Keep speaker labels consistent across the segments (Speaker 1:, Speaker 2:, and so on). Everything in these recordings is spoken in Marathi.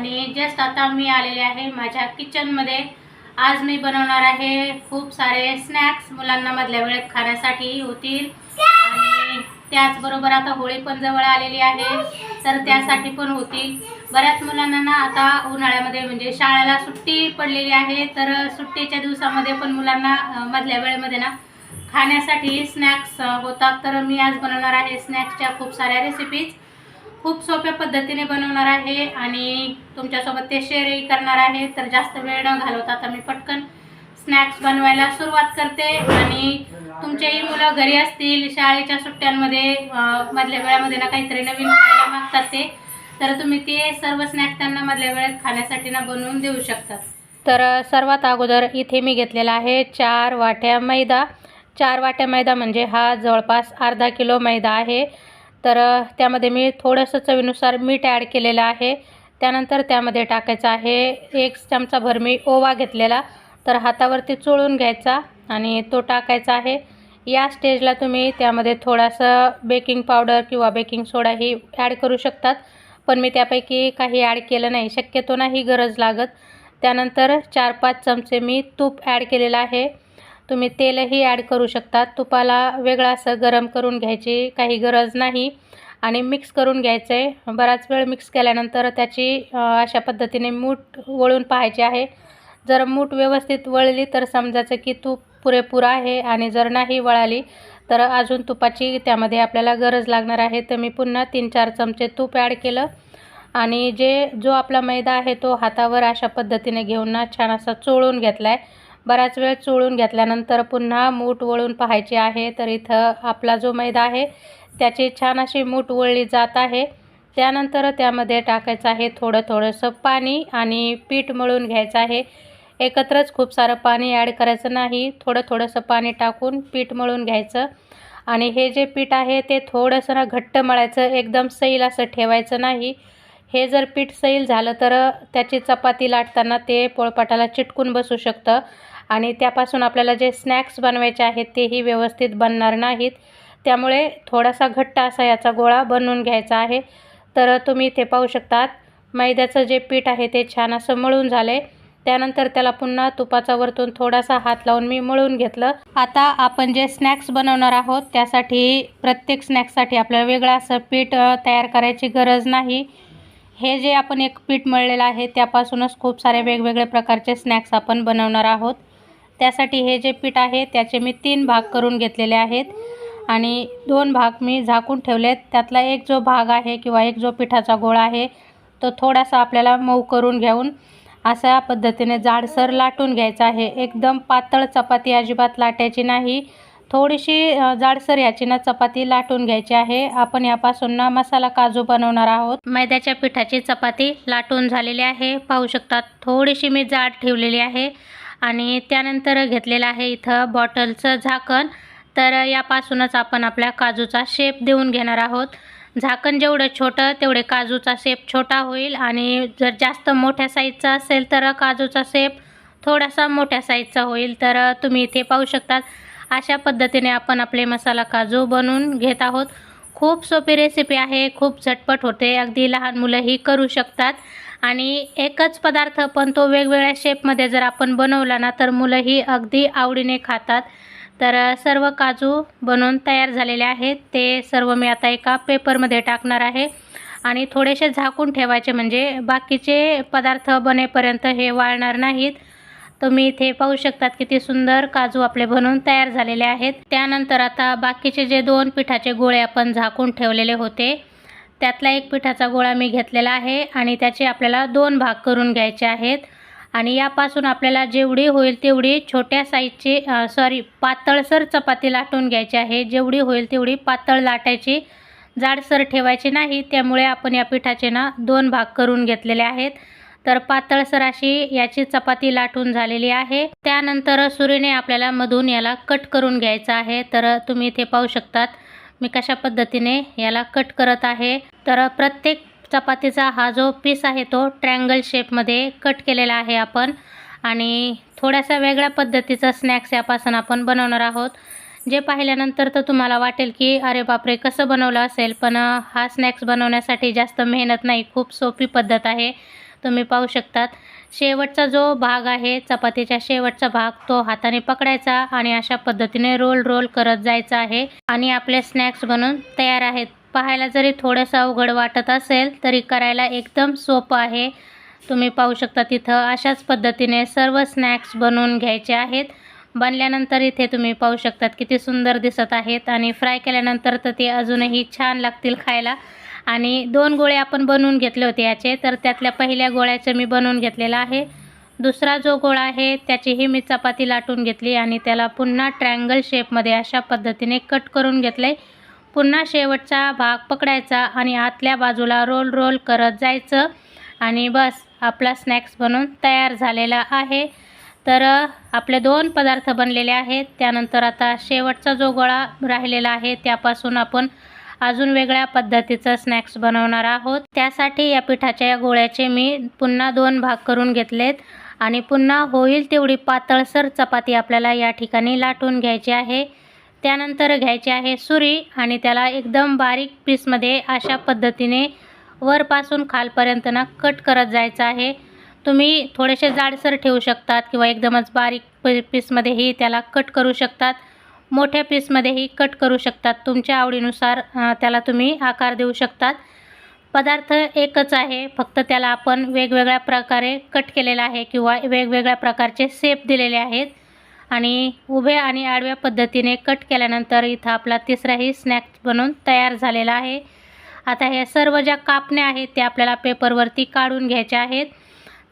Speaker 1: आणि जस्ट आता मी आलेले आहे माझ्या किचनमध्ये. आज मी बनवणार आहे खूप सारे स्नॅक्स मुलांना मधल्या वेळेत खाण्यासाठी होतील. आणि त्याचबरोबर आता होळी पण जवळ आलेली आहे तर त्यासाठी पण होतील बऱ्याच मुलांना ना आता उन्हाळ्यामध्ये म्हणजे शाळेला सुट्टी पडलेली आहे तर सुट्टीच्या दिवसामध्ये पण मुलांना मधल्या वेळेमध्ये ना खाण्यासाठी स्नॅक्स होतात. तर मी आज बनवणार आहे स्नॅक्सच्या खूप साऱ्या रेसिपीज खूप सोप्या पद्धतीने बनवणार आहे आणि तुमच्यासोबत ते शेअरही करणार आहे. तर जास्त वेळ न घालवता आता मी पटकन स्नॅक्स बनवायला सुरुवात करते. आणि तुमचेही मुलं घरी असतील शाळेच्या सुट्ट्यांमध्ये मधल्या वेळामध्ये ना काहीतरी नवीन खायला मागतात ते तर तुम्ही ते सर्व स्नॅक्स त्यांना मधल्या वेळेत खाण्यासाठी ना बनवून देऊ शकतात. तर सर्वात अगोदर इथे मी घेतलेला आहे चार वाट्या मैदा. चार वाट्या मैदा म्हणजे हा जवळपास अर्धा किलो मैदा आहे. तर त्यामध्ये मी थोडंसं चवीनुसार मीठ ॲड केलेलं आहे. त्यानंतर त्यामध्ये टाकायचं आहे एक चमचाभर मी ओवा घेतलेला. तर हातावरती चोळून घ्यायचा आणि तो टाकायचा आहे. या स्टेजला तुम्ही त्यामध्ये थोडासा बेकिंग पावडर किंवा बेकिंग सोडाही ॲड करू शकतात. पण मी त्यापैकी काही ॲड केलं नाही. शक्यतो नाही गरज लागत. त्यानंतर चार पाच चमचे मी तूप ॲड केलेलं आहे. तुम्ही तेलही ॲड करू शकता. तुपाला वेगळं असं गरम करून घ्यायची काही गरज नाही आणि मिक्स करून घ्यायचं आहे बराच वेळ मिक्स केल्यानंतर त्याची अशा पद्धतीने मूठ वळून पाहायची आहे. जर मूठ व्यवस्थित वळली तर समजायचं की तूप पुरेपूर आहे आणि जर नाही वळाली तर अजून तुपाची त्यामध्ये आपल्याला गरज लागणार आहे. तर मी पुन्हा तीन चार चमचे तूप ॲड केलं आणि जे जो आपला मैदा आहे तो हातावर अशा पद्धतीने घेऊन ना छान असा चोळून घेतला आहे बराच वेळ चोळून घेतल्यानंतर पुन्हा मूठ वळून पाहायची आहे तर इथं आपला जो मैदा आहे त्याची छान अशी मूठ वळली जात आहे. त्यानंतर त्यामध्ये टाकायचं आहे थोडं थोडंसं पाणी आणि पीठ मळून घ्यायचं आहे. एकत्रच खूप सारं पाणी ॲड करायचं नाही थोडं थोडंसं पाणी टाकून पीठ मळून घ्यायचं. आणि हे जे पीठ आहे ते थोडंसं ना घट्ट मळायचं एकदम सैल असं ठेवायचं नाही. हे जर पीठ सैल झालं तर त्याची चपाती लाटताना ते पोळपाटाला चिटकून बसू शकतं. आणि त्यापासून आपल्याला जे स्नॅक्स बनवायचे आहेत तेही व्यवस्थित बनणार नाहीत. त्यामुळे थोडासा घट्ट असा याचा गोळा बनवून घ्यायचा आहे. तर तुम्ही इथे पाहू शकतात मैद्याचं जे पीठ आहे ते छान असं मळून झालं आहे त्यानंतर त्याला पुन्हा तुपाचा वरतून थोडासा हात लावून मी मळून घेतलं. आता आपण जे स्नॅक्स बनवणार आहोत त्यासाठी प्रत्येक स्नॅक्ससाठी आपल्याला वेगळं असं पीठ तयार करायची गरज नाही. हे जे आपण एक पीठ मळलेलं आहे त्यापासूनच खूप सारे वेगवेगळे प्रकारचे स्नॅक्स आपण बनवणार आहोत. त्यासाठी हे जे पीठ आहे त्याचे मी तीन भाग करून घेतलेले आहेत. आणि दोन भाग मी झाकून ठेवलेत. त्यातला एक जो भाग आहे किंवा एक जो पिठाचा गोळा आहे तो थोडासा आपल्याला मऊ करून घेऊन अशा पद्धतीने जाडसर लाटून घ्यायचा आहे. एकदम पातळ चपाती अजिबात लाटायची नाही. थोडीशी जाडसर याची ना चपाती लाटून घ्यायची आहे. आपण यापासून ना मसाला काजू बनवणार आहोत. मैद्याच्या पिठाची चपाती लाटून झालेली आहे. पाहू शकतात थोडीशी मी जाड ठेवलेली आहे. आणि त्यानंतर घेतलेलं आहे इथं बॉटलचं झाकण. तर यापासूनच आपण आपल्या काजूचा शेप देऊन घेणार आहोत. झाकण जेवढं छोटं तेवढे काजूचा शेप छोटा होईल. आणि जर जास्त मोठ्या साईजचा असेल तर काजूचा शेप थोडासा मोठ्या साईजचा होईल. तर तुम्ही इथे पाहू शकतात अशा पद्धतीने आपण आपले मसाला काजू बनवून घेत आहोत. खूप सोपी रेसिपी आहे खूप झटपट होते. अगदी लहान मुलंही करू शकतात. आणि एकच पदार्थ पण तो वेगवेगळ्या शेपमध्ये जर आपण बनवला ना तर मुलंही अगदी आवडीने खातात. तर सर्व काजू बनवून तयार झालेले आहेत. ते सर्व मी आता एका पेपरमध्ये टाकणार आहे. आणि थोडेसे झाकून ठेवायचे म्हणजे बाकीचे पदार्थ बनेपर्यंत हे वाळणार नाहीत. तुम्ही इथे पाहू शकतात किती सुंदर काजू आपले बनवून तयार झालेले आहेत. त्यानंतर आता बाकीचे जे दोन पिठाचे गोळे आपण झाकून ठेवलेले होते त्यातला एक पिठाचा गोळा मी घेतलेला आहे आणि त्याचे आपल्याला दोन भाग करून घ्यायचे आहेत. आणि यापासून आपल्याला जेवढी होईल तेवढी छोट्या साईजची सॉरी पातळसर चपाती लाटून घ्यायची आहे. जेवढी होईल तेवढी पातळ लाटायची जाडसर ठेवायची नाही. त्यामुळे आपण या पिठाचे ना दोन भाग करून घेतलेले आहेत. तर पातळसर अशी याची चपाती लाटून झालेली आहे. त्यानंतर सुरीने आपल्याला मधून याला कट करून घ्यायचं आहे. तर तुम्ही इथे पाहू शकतात मी कशा पद्धतीने याला कट करत आहे. तर प्रत्येक चपातीचा हा जो पीस आहे तो ट्रँगल शेपमध्ये कट केलेला आहे आपण. आणि थोड्यासा वेगळ्या पद्धतीचा स्नॅक्स यापासून आपण बनवणार आहोत. जे पाहिल्यानंतर तर तुम्हाला वाटेल की अरे बापरे कसं बनवलं असेल पण हा स्नॅक्स बनवण्यासाठी जास्त मेहनत नाही खूप सोपी पद्धत आहे. तुम्ही पाहू शकतात. शेवटचा जो भाग आहे चपातीच्या शेवटचा भाग तो हाताने पकडायचा आणि अशा पद्धतीने रोल रोल करत जायचा आहे. आणि आपले स्नॅक्स बनून तयार आहेत. पाहायला जरी थोडंसं अवघड वाटत असेल तरी करायला एकदम सोपं आहे. तुम्ही पाहू शकता तिथं अशाच पद्धतीने सर्व स्नॅक्स बनवून घ्यायचे आहेत. बनल्यानंतर इथे तुम्ही पाहू शकतात किती सुंदर दिसत आहेत. आणि फ्राय केल्यानंतर तर ते अजूनही छान लागतील खायला. आणि दोन गोळे आपण बनवून घेतले होते याचे. तर त्यातल्या पहिल्या गोळ्याचं मी बनवून घेतलेलं आहे. दुसरा जो गोळा आहे त्याचीही मी चपाती लाटून घेतली आणि त्याला पुन्हा ट्रँगल शेपमध्ये अशा पद्धतीने कट करून घेतलं आहे पुन्हा शेवटचा भाग पकडायचा आणि आतल्या बाजूला रोल रोल करत जायचं. आणि बस आपला स्नॅक्स बनून तयार झालेला आहे. तर आपले दोन पदार्थ बनलेले आहेत. त्यानंतर आता शेवटचा जो गोळा राहिलेला आहे त्यापासून आपण अजून वेगळ्या पद्धतीचं स्नॅक्स बनवणार आहोत. त्यासाठी या पिठाच्या या गोळ्याचे मी पुन्हा दोन भाग करून घेतलेत. आणि पुन्हा होईल तेवढी पातळसर चपाती आपल्याला या ठिकाणी लाटून घ्यायची आहे. त्यानंतर घ्यायची आहे सुरी आणि त्याला एकदम बारीक पीसमध्ये अशा पद्धतीने वरपासून खालपर्यंत ना कट करत जायचं आहे. तुम्ही थोडेसे जाडसर ठेवू शकतात किंवा एकदमच बारीक पी पीसमध्येही त्याला कट करू शकतात. मोठ्या पीसमध्येही कट करू शकतात. तुमच्या आवडीनुसार त्याला तुम्ही आकार देऊ शकतात. पदार्थ एकच आहे. फक्त त्याला आपण वेगवेगळ्या प्रकारे कट केलेला आहे किंवा वेगवेगळ्या प्रकारचे सेप दिलेले आहेत. आणि उभ्या आणि आडव्या पद्धतीने कट केल्यानंतर इथं आपला तिसराही स्नॅक्स बनून तयार झालेला आहे. आता ह्या सर्व ज्या कापण्या आहेत त्या आपल्याला पेपरवरती काढून घ्यायच्या आहेत.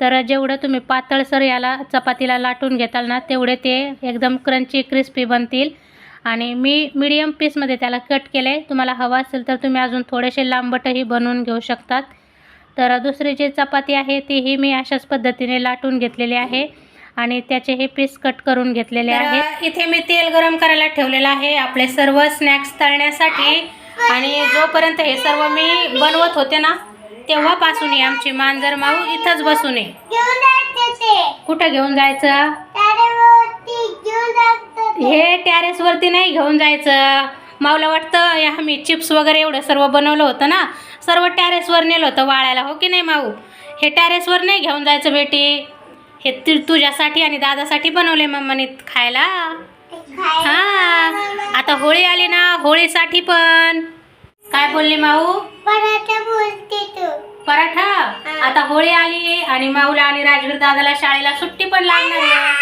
Speaker 1: तर जेवढं तुम्ही पातळसर याला चपातीला लाटून घेताल ना तेवढे ते एकदम क्रंची क्रिस्पी बनतील. आणि मी मीडियम पीसमध्ये त्याला कट केलं आहे तुम्हाला हवं असेल तर तुम्ही अजून थोडेसे लांबटही बनवून घेऊ शकतात. तर दुसरी जी चपाती आहे तीही मी अशाच पद्धतीने लाटून घेतलेली आहे. आणि त्याचे हे पीस कट करून घेतलेले आहेत. इथे मी तेल गरम करायला ठेवलेलं आहे. आपले सर्व स्नॅक्स तळण्यासाठी. आणि जोपर्यंत हे सर्व मी बनवत होते ना तेव्हापासून आमची मांजर माऊ इथंच बसून आहे. कुठं घेऊन जायचं? हे टॅरेसवरती नाही घेऊन जायचं. माऊला वाटतं आम्ही चिप्स वगैरे एवढं सर्व बनवलं होतं ना सर्व टॅरेसवर नेलं होतं वाळायला हो की नाही माऊ? हे टॅरेसवर नाही घेऊन जायचं बेटी. हे तु तुझ्यासाठी आणि दादासाठी बनवले मम्माने खायला. हा. आता होळी आली ना होळीसाठी पण. काय बोलली माऊ?
Speaker 2: पराठा बोलते तू.
Speaker 1: पराठा? आता होळी आली आणि माऊला आणि राजवीर दादाला शाळेला सुट्टी पण लागणार आहे.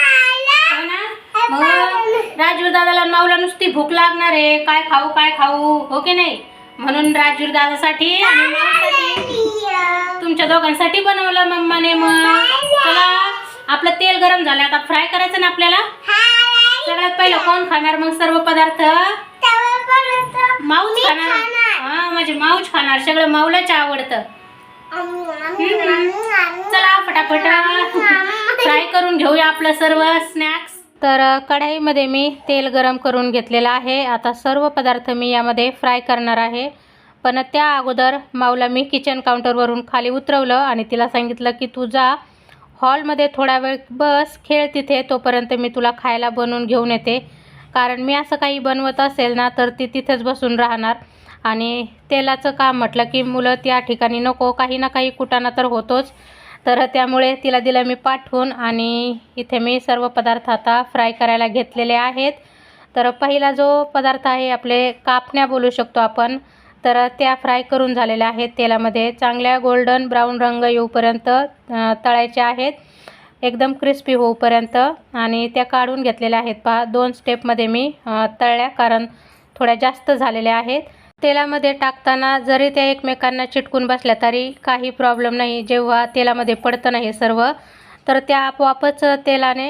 Speaker 1: हो ना? मग राजवीर दादाला आणि माऊला नुसती भूक लागणार आहे. काय खाऊ काय खाऊ? हो की नाही? म्हणून राजवीर दादासाठी आणि माऊसाठी तुमच्या दोघांसाठी बनवलं मम्माने मग. चला आपलं तेल गरम झालं. आता फ्राय करायचं ना आपल्याला? सगळ्यात पहिलं कोण खाणार मग सर्व पदार्थ? माऊच खाणार. हा माझी माऊच खाणार सगळं माऊलाच आवडतं. चला फटाफट. फ्राय करून घेऊया आपलं सर्व स्नॅक्स तर कढाईमध्ये मी तेल गरम करून घेतलेलं आहे. आता सर्व पदार्थ मी यामध्ये फ्राय करणार आहे. पण त्या अगोदर माऊला मी किचन काउंटरवरून खाली उतरवलं आणि तिला सांगितलं की तू जा. हॉलमध्ये थोडा वेळ बस खेळ तिथे. तोपर्यंत मी तुला खायला बनवून घेऊन येते. कारण मी असं काही बनवत असेल ना तर ती तिथेच बसून राहणार. आणि तेलाचं काम म्हटलं की मुलं त्या ठिकाणी नको काही ना काही कुटाणा तर होतोच. तर त्यामुळे तिला दिलं मी पाठवून आणि इथे मी सर्व पदार्थ आता फ्राय करायला घेतलेले आहेत. तर पहिला जो पदार्थ आहे आपले कापण्या बोलू शकतो आपण तर त्या फ्राय करून झालेल्या आहेत. तेलामध्ये चांगल्या गोल्डन ब्राऊन रंग येऊपर्यंत तळायचे तळायच्या आहेत. एकदम क्रिस्पी होऊपर्यंत आणि त्या काढून घेतलेल्या आहेत. पहा दोन स्टेपमध्ये मी तळल्या कारण थोड्या जास्त झालेल्या आहेत. तेलामध्ये टाकताना जरी त्या एकमेकांना चिटकून बसल्या तरी काही प्रॉब्लेम नाही. जेव्हा तेलामध्ये पडतं नाही सर्व तर त्या आपोआपच तेलाने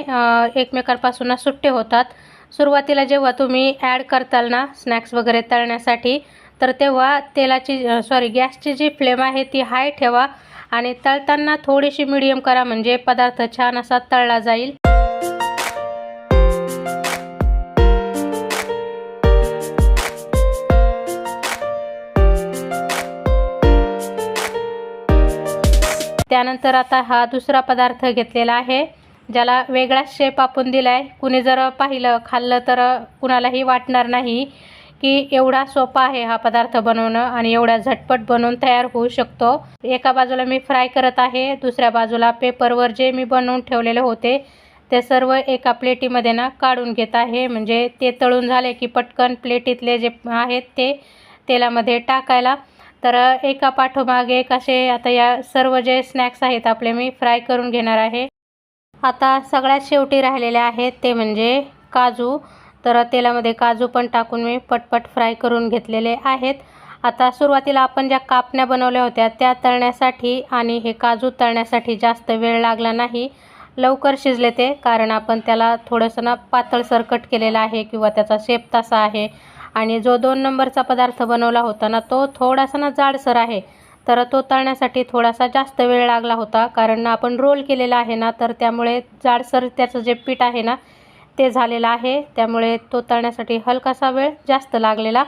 Speaker 1: एकमेकांपासून सुट्टे होतात. सुरुवातीला जेव्हा तुम्ही ॲड करताल ना स्नॅक्स वगैरे तळण्यासाठी तर तेव्हा तेलाची सॉरी गॅसची जी फ्लेम आहे ती हाय ठेवा आणि तळताना थोडीशी मिडियम करा म्हणजे पदार्थ छान असा तळला जाईल. त्यानंतर आता हा दुसरा पदार्थ घेतलेला आहे ज्याला वेगळाच शेप आपण दिला आहे कुणी जर पाहिलं खाल्लं तर कुणालाही वाटणार नाही की एवढा सोपा आहे हा पदार्थ बनवणं आणि एवढा झटपट बनवून तयार होऊ शकतो. एका बाजूला मी फ्राय करत आहे दुसऱ्या बाजूला पेपरवर जे मी बनवून ठेवलेले होते ते सर्व एका प्लेटीमध्ये ना काढून घेत आहे. म्हणजे ते तळून झाले की पटकन प्लेटीतले जे आहेत ते तेलामध्ये टाकायला तर एका पाठोमागे एक असे आता या सर्व जे स्नॅक्स आहेत आपले मी फ्राय करून घेणार आहे. आता सगळ्यात शेवटी राहिलेले आहेत ते म्हणजे काजू. तर तेलामध्ये काजू पण टाकून मी पटपट फ्राय करून घेतलेले आहेत. आता सुरुवातीला आपण ज्या कापण्या बनवल्या होत्या त्या तळण्यासाठी आणि हे काजू तळण्यासाठी जास्त वेळ लागला नाही. लवकर शिजले ते कारण आपण त्याला थोडंसं ना पातळ सरकट केलेलं आहे किंवा त्याचा शेप तसा आहे. आणि जो दोन नंबरचा पदार्थ बनवला होता ना तो थोडासा ना जाडसर आहे. तर तो तळण्यासाठी थोडासा जास्त वेळ लागला होता. कारण आपण रोल केलेला आहे ना तर त्यामुळे जाडसर त्याचं जे पीठ आहे ना ते झालेलं आहे. त्यामुळे तो तळण्यासाठी हलकासा वेळ जास्त लागलेला.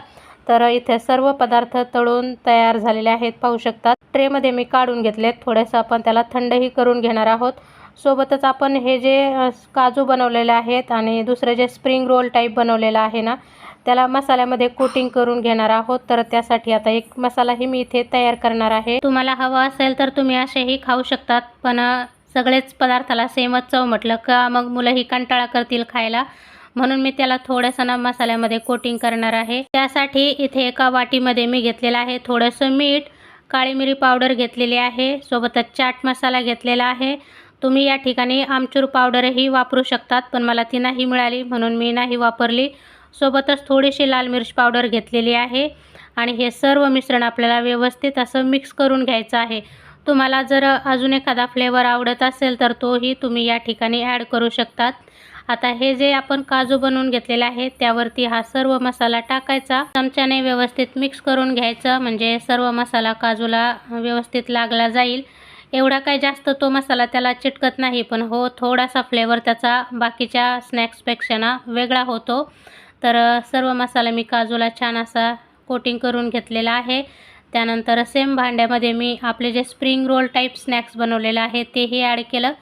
Speaker 1: तर इथे सर्व पदार्थ तळून तयार झालेले आहेत पाहू शकतात ट्रेमध्ये मी काढून घेतलेत. थोडंसं आपण त्याला थंडही करून घेणार आहोत. सोबतच आपण हे जे काजू बनवलेले आहेत आणि दुसरे जे स्प्रिंग रोल टाईप बनवलेलं आहे ना त्याला मसाल्यामध्ये कोटिंग करून घेणार आहोत. तर त्यासाठी आता एक मसालाही मी इथे तयार करणार आहे. तुम्हाला हवा असेल तर तुम्ही असेही खाऊ शकतात. पण सगळेच पदार्थाला सेमच चव म्हटलं का मग मुलंही कंटाळा करतील खायला. म्हणून मी त्याला थोडंसं ना मसाल्यामध्ये कोटिंग करणार आहे. त्यासाठी इथे एका वाटीमध्ये मी घेतलेलं आहे थोडंसं मीठ काळी मिरी पावडर घेतलेली आहे सोबतच चाट मसाला घेतलेला आहे. तुम्ही या ठिकाणी आमचूर पावडरही वापरू शकतात पण मला ती नाही मिळाली म्हणून मी नाही वापरली. सोबतच थोडीशी लाल मिरच पावडर घेतलेली आहे. आणि हे सर्व मिश्रण आपल्याला व्यवस्थित असं मिक्स करून घ्यायचं आहे. तुम्हाला जर अजून एखादा फ्लेवर आवडत असेल तर तोही तुम्ही या ठिकाणी ॲड करू शकतात. आता हे जे आपण काजू बनवून घेतलेले आहे त्यावरती हा सर्व मसाला टाकायचा. चमच्याने व्यवस्थित मिक्स करून घ्यायचं म्हणजे सर्व मसाला काजूला व्यवस्थित लागला जाईल. एवढा काही जास्त तो मसाला त्याला चिटकत नाही पण हो थोडासा फ्लेवर त्याचा बाकीच्या स्नॅक्सपेक्षा ना वेगळा होतो. तर सर्व मसाला मी काजूला छान असा कोटिंग करून घेतलेला आहे. त्यानंतर सेम भांड्यामध्ये मी आपले जे स्प्रिंग रोल टाईप स्नॅक्स बनवलेलं आहे तेही ॲड केलं.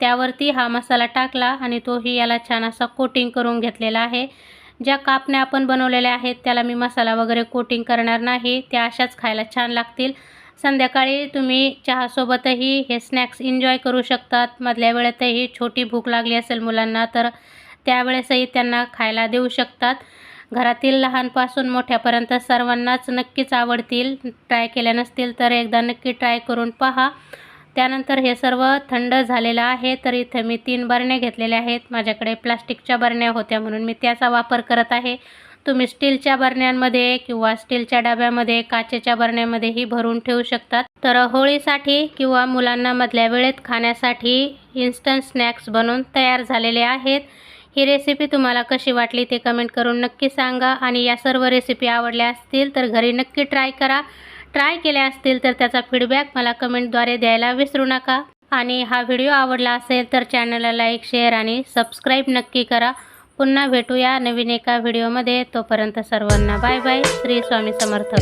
Speaker 1: त्यावरती हा मसाला टाकला आणि तोही याला छान असा कोटिंग करून घेतलेला आहे. ज्या कापण्या आपण बनवलेल्या आहेत त्याला मी मसाला वगैरे कोटिंग करणार नाही. त्या अशाच खायला छान लागतील. संध्याकाळी तुम्ही चहासोबतही हे स्नॅक्स एन्जॉय करू शकतात. मधल्या वेळेतही छोटी भूक लागली असेल मुलांना तर त्यावेळेसही त्यांना खायला देऊ शकतात. घरातील लहानपासून मोठ्यापर्यंत सर्वांनाच नक्कीच आवडतील. ट्राय केल्या नसतील तर एकदा नक्की ट्राय करून पहा. त्यानंतर हे सर्व थंड झालेलं आहे तर इथे मी तीन बरण्या घेतलेल्या आहेत. माझ्याकडे प्लास्टिकच्या बरण्या होत्या म्हणून मी त्याचा वापर करत आहे. तुम्ही स्टीलच्या बरण्यांमध्ये किंवा स्टीलच्या डब्यामध्ये काचेच्या बरण्यामध्येही भरून ठेवू शकतात. तर होळीसाठी किंवा मुलांना मधल्या वेळेत खाण्यासाठी इन्स्टंट स्नॅक्स बनवून तयार झालेले आहेत. ही रेसिपी तुम्हाला कशी वाटली ते कमेंट करून नक्की सांगा. आणि या सर्व रेसिपी आवडल्या असतील तर घरी नक्की ट्राय करा. ट्राय केल्या असतील तर त्याचा फीडबॅक मला कमेंटद्वारे द्यायला विसरू नका. आणि हा व्हिडिओ आवडला असेल तर चॅनलला लाईक शेअर आणि सबस्क्राईब नक्की करा. पुन्हा भेटूया नवीन एका व्हिडिओमध्ये तोपर्यंत सर्वांना बाय बाय श्री स्वामी समर्थ.